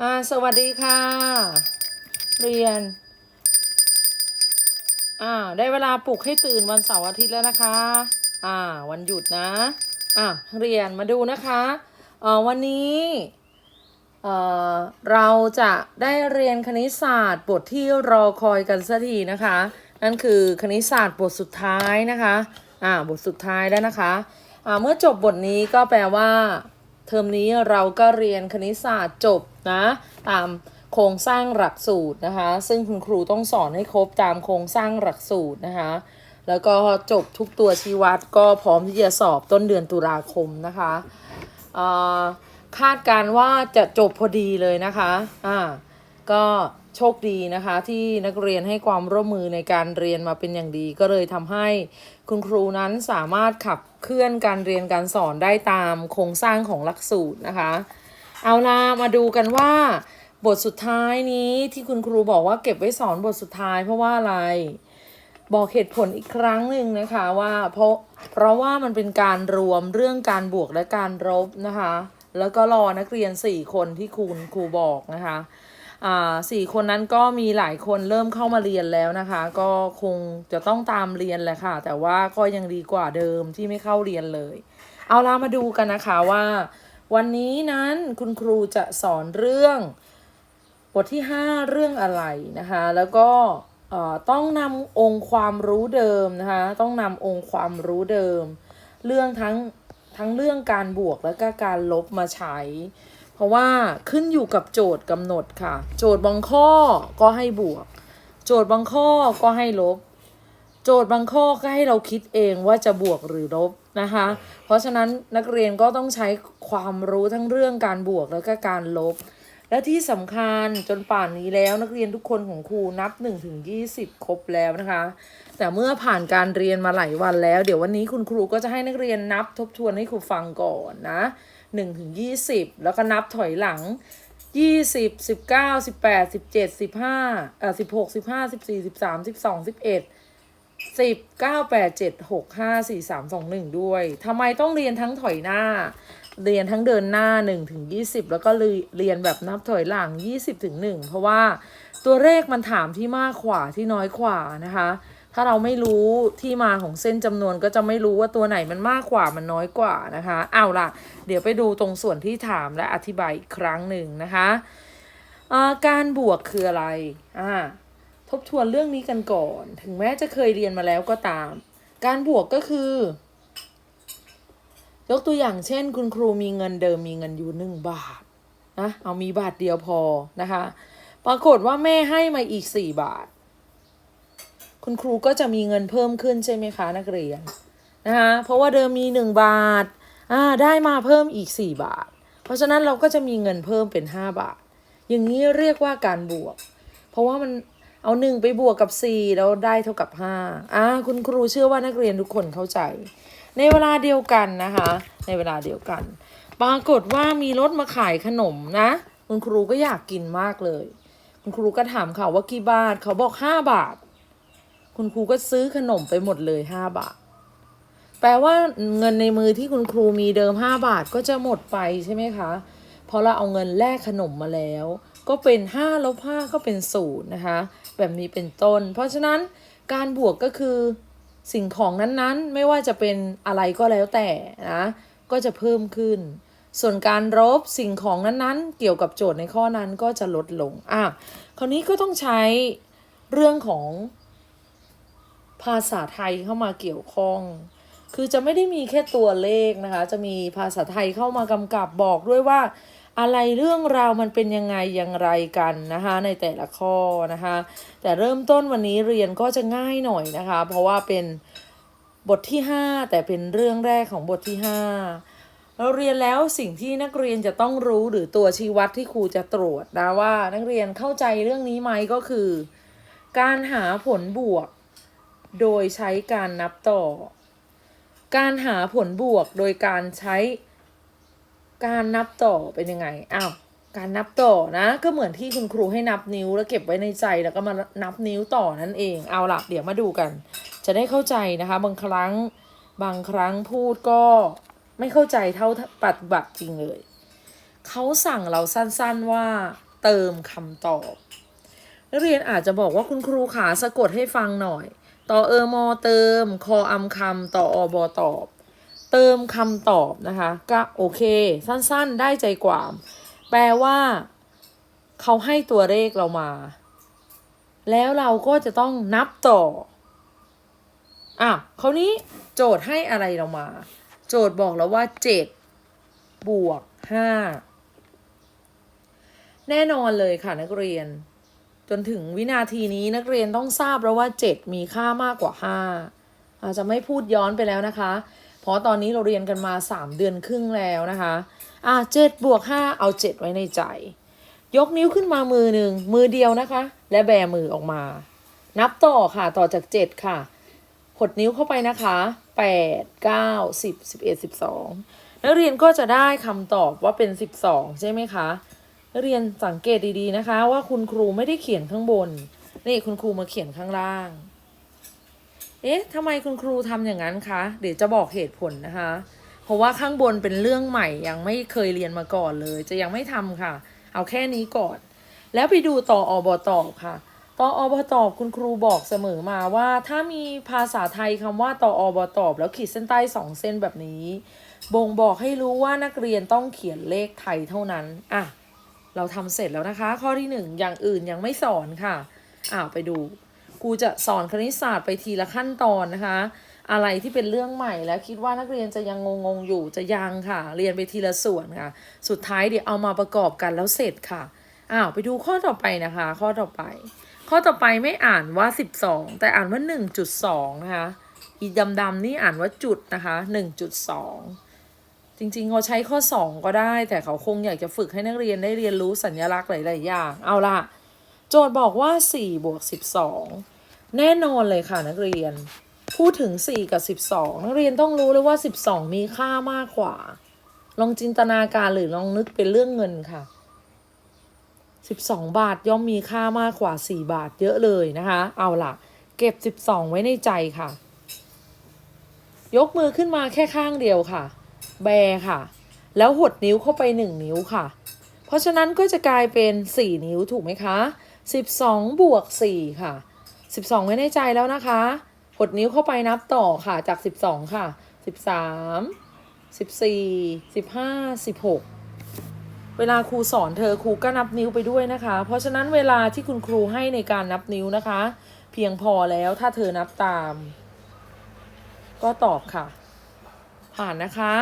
อ่าสวัสดีค่ะ เรียน อ่า ได้เวลาปลุกให้ตื่นวันเสาร์อาทิตย์แล้วนะคะ อ่า วันหยุดนะ อะเรียนมาดูนะคะเอ่อวันนี้เอ่อเราจะได้เรียนคณิตศาสตร์บทที่รอคอยกันสักทีนะคะ นั่นคือคณิตศาสตร์บทสุดท้ายนะคะ อ่า บทสุดท้ายแล้วนะคะ อ่า เมื่อจบบทนี้ก็แปลว่า เทอมนี้เราก็เรียนคณิตศาสตร์จบนะตามโครงสร้างหลักสูตรนะคะ ซึ่งคุณครูต้องสอนให้ครบตามโครงสร้างหลักสูตรนะคะ แล้วก็จบทุกตัวชี้วัดก็พร้อมที่จะสอบต้นเดือนตุลาคมนะคะคาดการณ์ว่าจะจบพอดีเลยนะคะอ่าก็ โชคดีนะคะ ที่นักเรียนให้ความร่วมมือในการเรียนมาเป็นอย่างดี ก็เลยทำให้คุณครูนั้นสามารถขับเคลื่อนการเรียนการสอนได้ตามโครงสร้างของหลักสูตรนะคะ เอาละมาดูกันว่า บทสุดท้ายนี้ที่คุณครูบอกว่าเก็บไว้สอนบทสุดท้ายเพราะว่าอะไรบอกเหตุผลอีกครั้งหนึ่งนะคะว่าเพราะเพราะว่ามันเป็นการรวมเรื่องการบวกและการลบนะคะ แล้วก็รอนักเรียน 4 คนที่คุณครูบอกนะคะ สี่คนนั้นก็มีหลายคนเริ่มเข้ามาเรียนแล้วนะคะ ก็คงจะต้องตามเรียนแหละค่ะ แต่ว่าก็ยังดีกว่าเดิมที่ไม่เข้าเรียนเลย เอาล่ะมาดูกันนะคะว่า วันนี้นั้นคุณครูจะสอนเรื่องบทที่ 5 เรื่องอะไรนะคะ แล้วก็ต้องนำองค์ความรู้เดิมนะคะ ต้องนำองค์ความรู้เดิม เรื่องทั้งทั้งเรื่องการบวกและก็การลบมาใช้ เพราะว่าขึ้นอยู่กับโจทย์กำหนดค่ะ โจทย์บางข้อก็ให้บวก โจทย์บางข้อก็ให้ลบ โจทย์บางข้อก็ให้เราคิดเองว่าจะบวกหรือลบนะคะ เพราะฉะนั้นนักเรียนก็ต้องใช้ความรู้ทั้งเรื่องการบวกแล้วก็การลบ และที่สำคัญจนป่านนี้แล้วนักเรียนทุกคนของครูนับ1ถึง20ครบแล้วนะคะ แต่เมื่อผ่านการเรียนมาหลายวันแล้ว เดี๋ยววันนี้คุณครูก็จะให้นักเรียนนับทบทวนให้ครูฟังก่อนนะ 1ถึง20 แล้วก็นับถอยหลัง 20 19 18 17 15เอ่อ16 15 14 13 12 11สิบเก้าแปดเจ็ดหกห้าสี่สามสองหนึ่งด้วยทำไมต้องเรียนทั้งถอยหน้า เรียนทั้งเดินหน้าหนึ่งถึงยี่สิบแล้วก็เรียนแบบนับถอยหลังยี่สิบถึงหนึ่งเพราะว่าตัวเลขมันถามที่มากกว่าที่น้อยกว่านะคะ ถ้าเราไม่รู้ที่มาของเส้นจำนวนก็จะไม่รู้ว่าตัวไหนมันมากกว่ามันน้อยกว่านะคะเอาล่ะ เดี๋ยวไปดูตรงส่วนที่ถามและอธิบายอีกครั้งหนึ่งนะคะาการบวกคืออะไรอ่าทบทวนเรื่องนี้กันก่อน ถึงแม้จะเคยเรียนมาแล้วก็ตาม การบวกก็คือ ยกตัวอย่างเช่น คุณครูมีเงินเดิมมีเงินอยู่หนึ่งบาทนะเอามีบาทเดียวพอนะคะ ปรากฏว่าแม่ให้มาอีกสี่บาท คุณครูก็จะมีเงินเพิ่มขึ้นใช่ไหมคะนักเรียนนะคะเพราะว่าเดิมมีหนึ่งบาทอ่าได้มาเพิ่มอีกสี่บาท เพราะฉะนั้นเราก็จะมีเงินเพิ่มเป็นห้าบาท อย่างนี้เรียกว่าการบวก เพราะว่ามันเอาหนึ่งไปบวกกับสี่แล้วได้เท่ากับห้าอ่าคุณครูเชื่อว่านักเรียนทุกคนเข้าใจ ในเวลาเดียวกันนะคะ ในเวลาเดียวกัน ปรากฏว่ามีรถมาขายขนมนะ คุณครูก็อยากกินมากเลย คุณครูก็ถามเขาว่ากี่บาทเขาบอกห้าบาท คุณครูก็ซื้อขนมไปหมดเลยห้าบาท แปลว่าเงินในมือที่คุณครูมีเดิมห้าบาทก็จะหมดไปใช่ไหมคะเพราะเราเอาเงินแลกขนมมาแล้ว ก็เป็น5ลบ5ก็เป็นศูนย์นะคะ แบบนี้เป็นต้น เพราะฉะนั้นการบวกก็คือสิ่งของนั้นๆ ไม่ว่าจะเป็นอะไรก็แล้วแต่นะก็จะเพิ่มขึ้น ส่วนการลบสิ่งของนั้นๆ เกี่ยวกับโจทย์ในข้อนั้นก็จะลดลงอะคราวนี้ก็ต้องใช้เรื่องของ ภาษาไทยเข้ามาเกี่ยวข้อง คือจะไม่ได้มีแค่ตัวเลขนะคะ จะมีภาษาไทยเข้ามากำกับบอกด้วยว่า อะไรเรื่องราวมันเป็นยังไงอย่างไรกันนะคะ ในแต่ละข้อนะคะ แต่เริ่มต้นวันนี้เรียนก็จะง่ายหน่อยนะคะ เพราะว่าเป็นบทที่ 5 แต่เป็นเรื่องแรกของบทที่ 5 เราเรียนแล้วสิ่งที่นักเรียนจะต้องรู้หรือตัวชี้วัดที่ครูจะตรวจนะว่านักเรียนเข้าใจเรื่องนี้ไหมก็คือ การหาผลบวก โดยใช้การนับต่อ การหาผลบวกโดยการใช้การนับต่อเป็นยังไง อ้าว การนับต่อนะ ก็เหมือนที่คุณครูให้นับนิ้วแล้วเก็บไว้ในใจแล้วก็มานับนิ้วต่อนั่นเอง เอาล่ะเดี๋ยวมาดูกัน จะได้เข้าใจนะคะ บางครั้งบางครั้งพูดก็ไม่เข้าใจเท่าปฏิบัติจริงเลย เขาสั่งเราสั้นๆว่าเติมคำตอบ นักเรียนอาจจะบอกว่าคุณครูขาสะกดให้ฟังหน่อย ต่อเออมอเติม คออำคำต่ออบอตอบ เติมคำตอบนะคะ ก็โอเค สั้นๆได้ใจความแปลว่า เขาให้ตัวเลขเรามา แล้วเราก็จะต้องนับต่ออะคราวนี้โจทย์ให้อะไรเรามา โจทย์บอกแล้วว่า7บวก5แน่นอนเลยค่ะนักเรียน จนถึงวินาทีนี้นักเรียนต้องทราบแล้วว่า 7 มีค่ามากกว่า 5 อาจจะไม่พูดย้อนไปแล้วนะคะ เพราะตอนนี้เราเรียนกันมา 3 เดือนครึ่งแล้วนะคะ อะ7บวก5เอา 7 ไว้ในใจ ยกนิ้วขึ้นมามือหนึ่งมือเดียวนะคะ และแบมือออกมา นับต่อค่ะต่อจาก 7 ค่ะหดนิ้วเข้าไปนะคะ 8 9 10 11 12 นักเรียนก็จะได้คำตอบว่าเป็น 12 ใช่ไหมคะ เรียนสังเกตดีๆนะคะ ว่าคุณครูไม่ได้เขียนข้างบน นี่คุณครูมาเขียนข้างล่าง เอ๊ะทำไมคุณครูทำอย่างนั้นคะ เดี๋ยวจะบอกเหตุผลนะคะ เพราะว่าข้างบนเป็นเรื่องใหม่ยังไม่เคยเรียนมาก่อนเลย จะยังไม่ทำค่ะ เอาแค่นี้ก่อน แล้วไปดูต่ออบตอบค่ะต่ออบตอบคุณครูบอกเสมอมาว่าถ้ามีภาษาไทยคำว่าต่ออบตอบแล้วขีดเส้นใต้สองเส้นแบบนี้ บ่งบอกให้รู้ว่านักเรียนต้องเขียนเลขไทยเท่านั้น อะ เราทำเสร็จแล้วนะคะ ข้อที่หนึ่งอย่างอื่นยังไม่สอนค่ะอ้าวไปดูครูจะสอนคณิตศาสตร์ไปทีละขั้นตอนนะคะ อะไรที่เป็นเรื่องใหม่แล้วคิดว่านักเรียนจะยังงงๆอยู่จะยังค่ะ เรียนไปทีละส่วนค่ะ สุดท้ายเดี๋ยวเอามาประกอบกันแล้วเสร็จค่ะอ้าวไปดูข้อต่อไปนะคะ ข้อต่อไป ข้อต่อไปไม่อ่านว่า 12 แต่อ่านว่า 1.2 นะคะอีดำๆนี่อ่านว่าจุดนะคะ 1.2 จริงๆเขาใช้ข้อ 2 ก็ได้ แต่เขาคงอยากจะฝึกให้นักเรียนได้เรียนรู้สัญลักษณ์หลายๆอย่างเอาล่ะ โจทย์บอกว่า4บวก12 แน่นอนเลยค่ะนักเรียน พูดถึง 4 กับ 12 นักเรียนต้องรู้เลยว่า 12 มีค่ามากกว่า ลองจินตนาการหรือลองนึกเป็นเรื่องเงินค่ะ 12 บาทย่อมมีค่ามากกว่า 4 บาทเยอะเลยนะคะ เอาล่ะ เก็บ 12 ไว้ในใจค่ะ ยกมือขึ้นมาแค่ข้างเดียวค่ะ แบค่ะ แล้วหดนิ้วเข้าไป 1 นิ้วค่ะ เพราะฉะนั้นก็จะกลายเป็น 4 นิ้วถูกไหมคะ 12 บวก 4 ค่ะ 12 ไว้ในใจแล้วนะคะ หดนิ้วเข้าไปนับต่อค่ะจาก 12 ค่ะ 13 14 15 16 เวลาครูสอนเธอครูก็นับนิ้วไปด้วยนะคะ เพราะฉะนั้นเวลาที่คุณครูให้ในการนับนิ้วนะคะ เพียงพอแล้วถ้าเธอนับตาม ก็ตอบค่ะ ผ่านนะคะ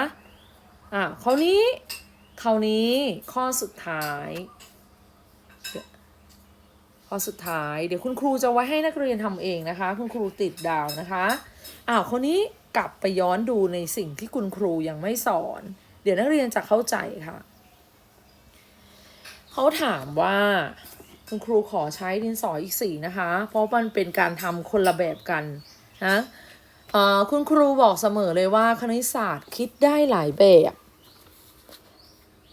อะคราวนี้คราวนี้ข้อสุดท้าย ข้อสุดท้ายเดี๋ยวคุณครูจะไว้ให้นักเรียนทำเองนะคะ คุณครูติดดาวนะคะอ้าวคราวนี้กลับไปย้อนดูในสิ่งที่คุณครูยังไม่สอน เดี๋ยวนักเรียนจะเข้าใจค่ะเขาถามว่าคุณครูขอใช้ดินสออีกสีนะคะ เพราะมันเป็นการทำคนละแบบกันนะ คุณครูบอกเสมอเลยว่าคณิตศาสตร์คิดได้หลายแบบ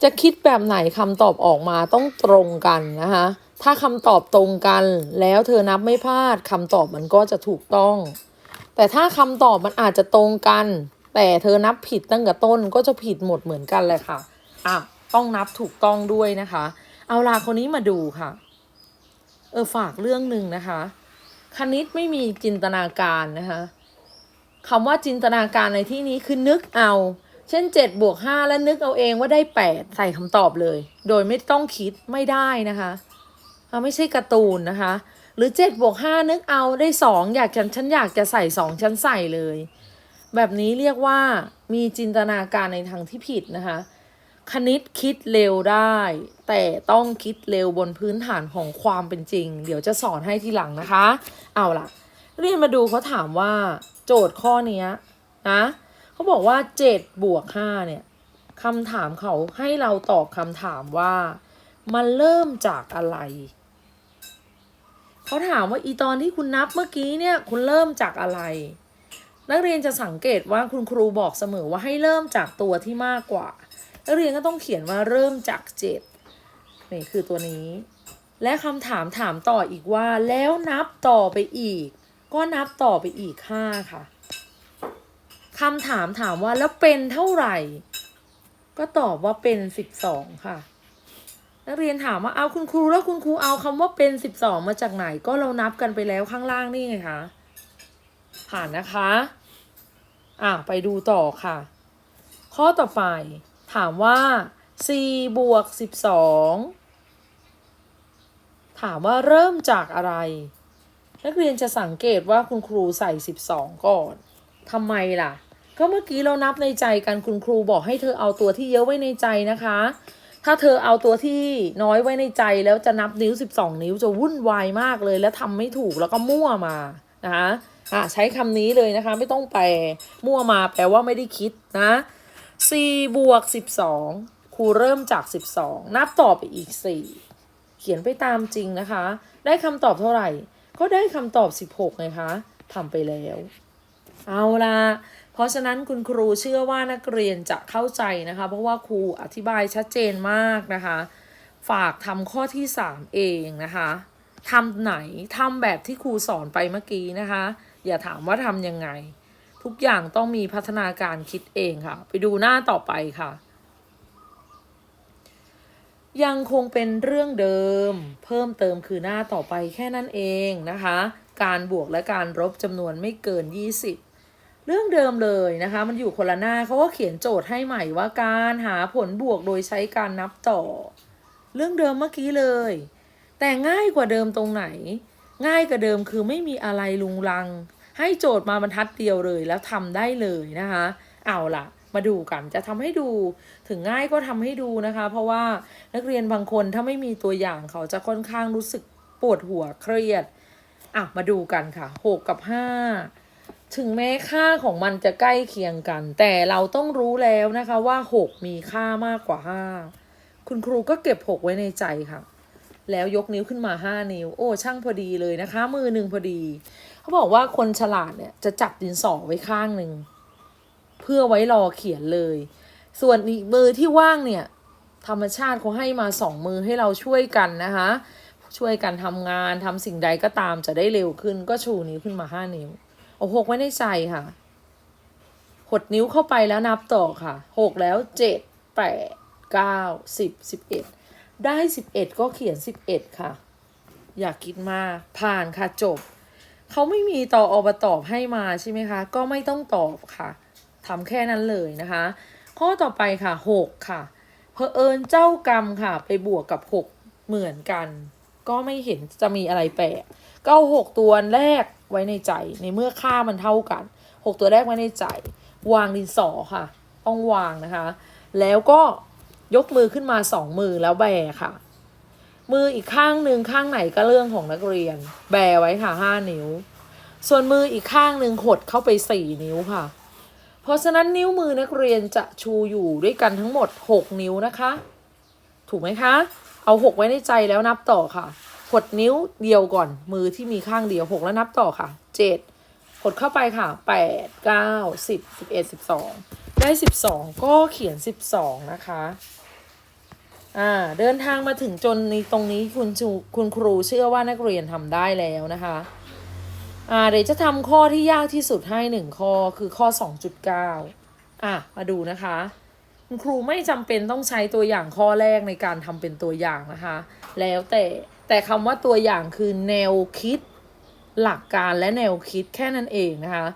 จะคิดแบบไหนคำตอบออกมาต้องตรงกันนะคะถ้าคำตอบตรงกันแล้วเธอนับไม่พลาดคำตอบมันก็จะถูกต้อง แต่ถ้าคำตอบมันอาจจะตรงกัน แต่เธอนับผิดตั้งแต่ต้นก็จะผิดหมดเหมือนกันเลยค่ะอะต้องนับถูกต้องด้วยนะคะ เอาล่ะคนนี้มาดูค่ะ เออฝากเรื่องหนึ่งนะคะ คณิตไม่มีจินตนาการนะคะ คำว่าจินตนาการในที่นี้คือนึกเอา เช่น7บวก5แล้วนึกเอาเองว่าได้ 8 ใส่คำตอบเลย โดยไม่ต้องคิดไม่ได้นะคะไม่ใช่การ์ตูนนะคะ หรือ7บวก5นึกเอาได้ 2 อยากฉันฉันอยากจะใส่ 2 ฉันใส่เลย แบบนี้เรียกว่ามีจินตนาการในทางที่ผิดนะคะ คณิตคิดเร็วได้ แต่ต้องคิดเร็วบนพื้นฐานของความเป็นจริง เดี๋ยวจะสอนให้ทีหลังนะคะ เอาล่ะ เรียนมาดูเขาถามว่า โจทย์ข้อเนี้ยนะเขาบอกว่า7บวก5เนี่ยคำถามเขาให้เราตอบคำถามว่า มันเริ่มจากอะไร เขาถามว่าอีตอนที่คุณนับเมื่อกี้เนี่ยคุณเริ่มจากอะไร นักเรียนจะสังเกตว่าคุณครูบอกเสมอว่าให้เริ่มจากตัวที่มากกว่า นักเรียนก็ต้องเขียนว่าเริ่มจากเจ็ดนี่คือตัวนี้ และคำถามถามต่ออีกว่าแล้วนับต่อไปอีก ก็นับต่อไปอีกห้าค่ะคำถามถามว่าแล้วเป็นเท่าไหร่ ก็ตอบว่าเป็นสิบสองค่ะ นักเรียนถามว่าเอาคุณครูแล้วคุณครูเอาคำว่าเป็นสิบสองมาจากไหน ก็เรานับกันไปแล้วข้างล่างนี่ไงคะผ่านนะคะอะไปดูต่อค่ะ ข้อต่อไปถามว่า4บวก12 ถามว่าเริ่มจากอะไร นักเรียนจะสังเกตว่าคุณครูใส่ 12 ก่อนทำไมล่ะ ก็เมื่อกี้เรานับในใจกันคุณครูบอกให้เธอเอาตัวที่เยอะไว้ในใจนะคะ ถ้าเธอเอาตัวที่น้อยไว้ในใจแล้วจะนับนิ้ว 12 นิ้วจะวุ่นวายมากเลย แล้วทำไม่ถูกแล้วก็มั่วมานะคะอะใช้คำนี้เลยนะคะ ไม่ต้องแปลมั่วมาแปลว่าไม่ได้คิดนะ4บวก12 ครูเริ่มจาก 12 นับต่อไปอีก 4 เขียนไปตามจริงนะคะ ได้คำตอบเท่าไหร่ ก็ได้คำตอบ 16ไงคะทำไปแล้ว เอาละเพราะฉะนั้นคุณครูเชื่อว่านักเรียนจะเข้าใจนะคะ เพราะว่าครูอธิบายชัดเจนมากนะคะ ฝากทำข้อที่ 3 เองนะคะทำไหนทำแบบที่ครูสอนไปเมื่อกี้นะคะ อย่าถามว่าทำยังไง ทุกอย่างต้องมีพัฒนาการคิดเองค่ะ ไปดูหน้าต่อไปค่ะ ยังคงเป็นเรื่องเดิม เพิ่มเติมคือหน้าต่อไปแค่นั้นเองนะคะ การบวกและการลบจำนวนไม่เกิน 20 เรื่องเดิมเลยนะคะ มันอยู่คนละหน้าเขาก็เขียนโจทย์ให้ใหม่ว่าการหาผลบวกโดยใช้การนับต่อ เรื่องเดิมเมื่อกี้เลย แต่ง่ายกว่าเดิมตรงไหน ง่ายกว่าเดิมคือไม่มีอะไรลุงลัง ให้โจทย์มาบรรทัดเดียวเลยแล้วทำได้เลยนะคะ เอาล่ะ มาดูกันจะทำให้ดูถึงง่ายก็ทำให้ดูนะคะ เพราะว่านักเรียนบางคนถ้าไม่มีตัวอย่างเขาจะค่อนข้างรู้สึกปวดหัวเครียดอะมาดูกันค่ะ6กับ5ถึงแม้ค่าของมันจะใกล้เคียงกัน แต่เราต้องรู้แล้วนะคะว่า 6 มีค่ามากกว่า 5 คุณครูก็เก็บ 6 ไว้ในใจค่ะ แล้วยกนิ้วขึ้นมา 5 นิ้ว โอ้ช่างพอดีเลยนะคะ มือหนึ่งพอดี เขาบอกว่าคนฉลาดเนี่ยจะจับดินสอไว้ข้างหนึ่ง เพื่อไว้รอเขียนเลย ส่วนอีกมือที่ว่างเนี่ย ธรรมชาติเขาให้มาสองมือให้เราช่วยกันนะคะ ช่วยกันทำงานทำสิ่งใดก็ตามจะได้เร็วขึ้น ก็ชูนิ้วขึ้นมาห้านิ้วเอาหกไว้ในใจค่ะหดนิ้วเข้าไปแล้วนับต่อค่ะหกแล้วเจ็ดแปดเก้าสิบสิบเอ็ดได้สิบเอ็ดก็เขียนสิบเอ็ดค่ะ อย่าคิดมากผ่านค่ะจบเขาไม่มีต่ออบตอบให้มาใช่ไหมคะ ก็ไม่ต้องตอบค่ะ ทำแค่นั้นเลยนะคะ ข้อต่อไปค่ะหกค่ะเพอเอิญเจ้ากรรมค่ะ ไปบวกกับหกเหมือนกัน ก็ไม่เห็นจะมีอะไรแปลกก็เอาหกตัวแรกไว้ในใจ ในเมื่อค่ามันเท่ากันหกตัวแรกไว้ในใจ วางดินสอค่ะ ต้องวางนะคะ แล้วก็ยกมือขึ้นมาสองมือแล้วแบค่ะ มืออีกข้างหนึ่งข้างไหนก็เรื่องของนักเรียน แบไว้ค่ะห้านิ้ว ส่วนมืออีกข้างหนึ่งหดเข้าไปสี่นิ้วค่ะ เพราะฉะนั้นนิ้วมือนักเรียนจะชูอยู่ด้วยกันทั้งหมด 6 นิ้วนะคะ ถูกไหมคะ เอา 6 ไว้ในใจแล้วนับต่อค่ะหดนิ้วเดียวก่อนมือที่มีข้างเดียว6แล้วนับต่อค่ะ 7 หดเข้าไปค่ะ 8 9 10 11 12 ได้ 12 ก็เขียน 12 นะคะอ่าเดินทางมาถึงจนในตรงนี้คุณชูคุณครูเชื่อว่านักเรียนทำได้แล้วนะคะ อ่าเดี๋ยวจะทำข้อที่ยากที่สุดให้หนึ่งข้อคือข้อ 2.9 อะ มาดูนะคะ คุณครูไม่จำเป็นต้องใช้ตัวอย่างข้อแรกในการทำเป็นตัวอย่างนะคะ แล้วแต่แต่คำว่าตัวอย่างคือแนวคิดหลักการและแนวคิดแค่นั้นเองนะคะ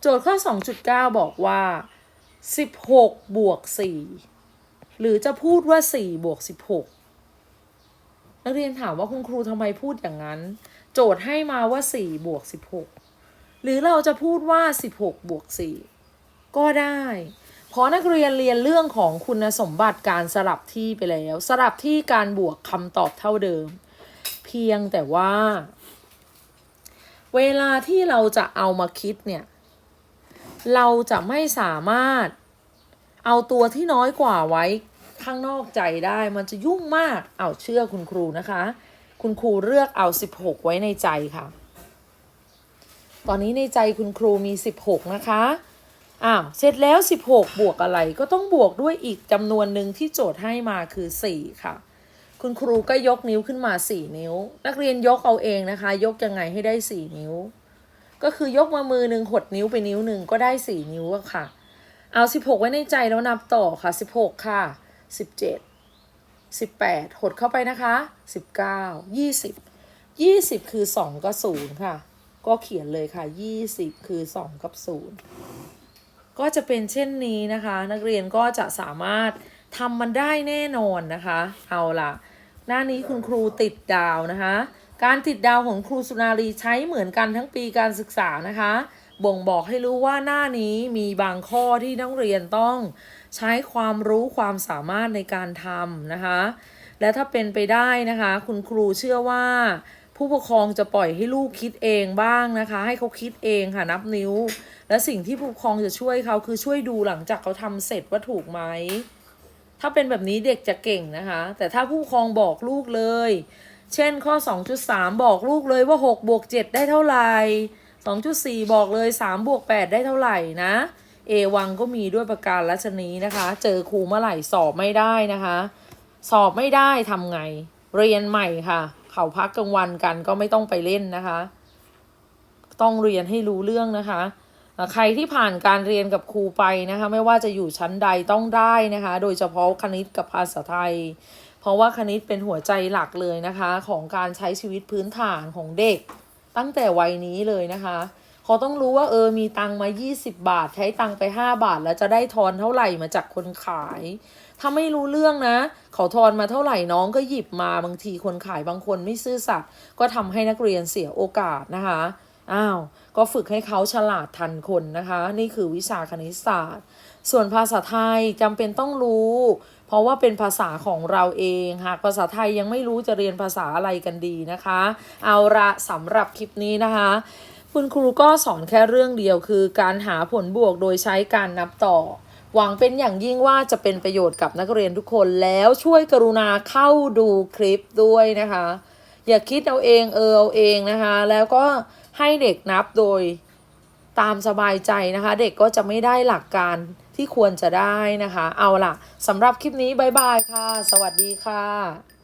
โจทย์ข้อ 2.9 บอกว่า 16 บวก 4 หรือจะพูดว่า 4 บวก 16 นักเรียนถามว่าคุณครูทำไมพูดอย่างนั้น โจทย์ให้มาว่า 4 บวก 16 หรือเราจะพูดว่า 16 บวก 4 ก็ได้ เพราะนักเรียนเรียนเรื่องของคุณสมบัติการสลับที่ไปแล้ว สลับที่การบวกคำตอบเท่าเดิม เพียงแต่ว่า เวลาที่เราจะเอามาคิดเนี่ย เราจะไม่สามารถเอาตัวที่น้อยกว่าไว้ข้างนอกใจได้มันจะยุ่งมาก เอาเชื่อคุณครูนะคะ คุณครูเลือกเอา 16 ไว้ในใจค่ะ ตอนนี้ในใจคุณครูมี 16 นะคะอ้าวเสร็จแล้ว 16 บวกอะไรก็ต้องบวกด้วยอีกจำนวนหนึ่งที่โจทย์ให้มาคือ 4 ค่ะ คุณครูก็ยกนิ้วขึ้นมา 4 นิ้ว นักเรียนยกเอาเองนะคะ ยกยังไงให้ได้ 4 นิ้ว ก็คือยกมามือหนึ่งหดนิ้วไปนิ้วหนึ่งก็ได้ 4 นิ้วค่ะ เอา 16 ไว้ในใจแล้วนับต่อค่ะ 16 ค่ะ 17 18 หดเข้าไปนะคะ 19 20 20 คือ 2 กับ 0 ค่ะ ก็เขียนเลยค่ะ 20 คือ 2 กับ 0 ก็จะเป็นเช่นนี้นะคะ นักเรียนก็จะสามารถทำมันได้แน่นอนนะคะ เอาล่ะ หน้านี้คุณครูติดดาวนะคะ การติดดาวของครูสุนารีใช้เหมือนกันทั้งปีการศึกษานะคะ บ่งบอกให้รู้ว่าหน้านี้มีบางข้อที่นักเรียนต้อง ใช้ความรู้ความสามารถในการทำนะคะ และถ้าเป็นไปได้นะคะ คุณครูเชื่อว่า ผู้ปกครองจะปล่อยให้ลูกคิดเองบ้างนะคะ ให้เขาคิดเองค่ะนับนิ้ว และสิ่งที่ผู้ปกครองจะช่วยเขาคือช่วยดูหลังจากเขาทำเสร็จว่าถูกไหมถ้าเป็นแบบนี้เด็กจะเก่งนะคะ แต่ถ้าผู้ปกครองบอกลูกเลย เช่นข้อ 2.3 บอกลูกเลยว่า6บวก7ได้เท่าไหร่2.4 บอกเลย3บวก8ได้เท่าไหร่นะ เอวังก็มีด้วยประการลัชนีนะคะ เจอครูเมื่อไหร่สอบไม่ได้นะคะ สอบไม่ได้ทำไง เรียนใหม่ค่ะ เขาพักกลางวันกันก็ไม่ต้องไปเล่นนะคะ ต้องเรียนให้รู้เรื่องนะคะ ใครที่ผ่านการเรียนกับครูไปนะคะ ไม่ว่าจะอยู่ชั้นใดต้องได้นะคะ โดยเฉพาะคณิตกับภาษาไทย เพราะว่าคณิตเป็นหัวใจหลักเลยนะคะ ของการใช้ชีวิตพื้นฐานของเด็ก ตั้งแต่วัยนี้เลยนะคะ เขาต้องรู้ว่าเออมีตังมา 20 บาท ใช้ตังไป 5 บาท แล้วจะได้ทอนเท่าไหร่มาจากคนขาย ถ้าไม่รู้เรื่องนะ เขาทอนมาเท่าไหร่น้องก็หยิบมาบางทีคนขายบางคนไม่ซื่อสัตย์ก็ทำให้นักเรียนเสียโอกาสนะคะอ้าวก็ฝึกให้เขาฉลาดทันคนนะคะ นี่คือวิชาคณิตศาสตร์ ส่วนภาษาไทยจำเป็นต้องรู้ เพราะว่าเป็นภาษาของเราเอง หากภาษาไทยยังไม่รู้จะเรียนภาษาอะไรกันดีนะคะ เอาละสำหรับคลิปนี้นะคะ คุณครูก็สอนแค่เรื่องเดียวคือการหาผลบวกโดยใช้การนับต่อ หวังเป็นอย่างยิ่งว่าจะเป็นประโยชน์กับนักเรียนทุกคนแล้วช่วยกรุณาเข้าดูคลิปด้วยนะคะ อย่าคิดเอาเองเออเอาเองนะคะ แล้วก็ให้เด็กนับโดยตามสบายใจนะคะ เด็กก็จะไม่ได้หลักการที่ควรจะได้นะคะ เอาล่ะสำหรับคลิปนี้บายบายค่ะ สวัสดีค่ะ